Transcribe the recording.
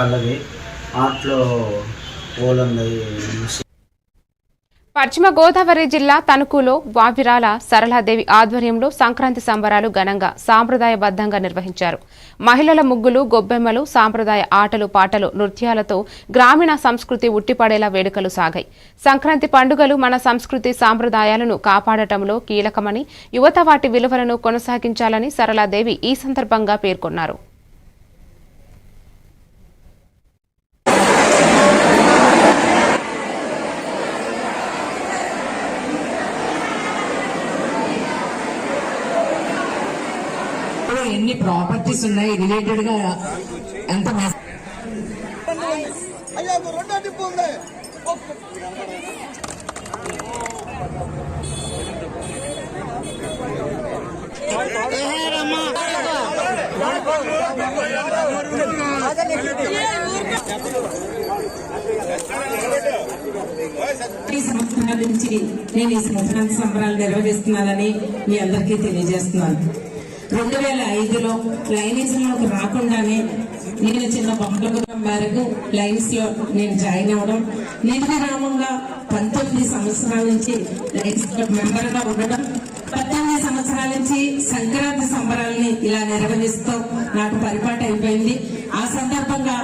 పల్లవి ఆటలో ఓలుంది పశ్చిమ గోదావరి జిల్లా తణుకులో వావిరాల సరళాదేవి ఆధ్వర్యంలో సంక్రాంతి సంబరాలు ఘనంగా సాంప్రదాయబద్ధంగా నిర్వహించారు. మహిళల ముగ్గులు గొబ్బెమ్మలు సాంప్రదాయ ఆటలు పాటలు నృత్యాలతో గ్రామీణ సంస్కృతి ఉట్టిపడేలా వేడుకలు సాగాయి. సంక్రాంతి పండుగలు మన సంస్కృతి సాంప్రదాయాలను కాపాడటంలో కీలకమని యువత వాటి విలువలను కొనసాగించాలని సరళాదేవి ఈ సందర్భంగా పేర్కొన్నారు. ఇప్పుడు ఎన్ని ప్రాపర్టీస్ ఉన్నాయి రిలేటెడ్గా ఎంత ఈ సంవత్సరాల నుంచి నేను ఈ సంక్రాంతి సంబరాలు నిర్వహిస్తున్నానని మీ అందరికీ తెలియజేస్తున్నాను. రెండు వేల ఐదులో లైనిజంలోకి రాకుండానే నేను చిన్న బొమ్మల వరకు లైన్స్లో నేను జాయిన్ అవ్వడం నిర్విరామంగా పంతొమ్మిది సంవత్సరాల నుంచి లైన్స్ మెంబర్గా ఉండడం పద్దెనిమిది సంవత్సరాల నుంచి సంక్రాంతి సంబరాలని ఇలా నిర్వహిస్తూ నాకు పరిపాటు అయిపోయింది. ఆ సందర్భంగా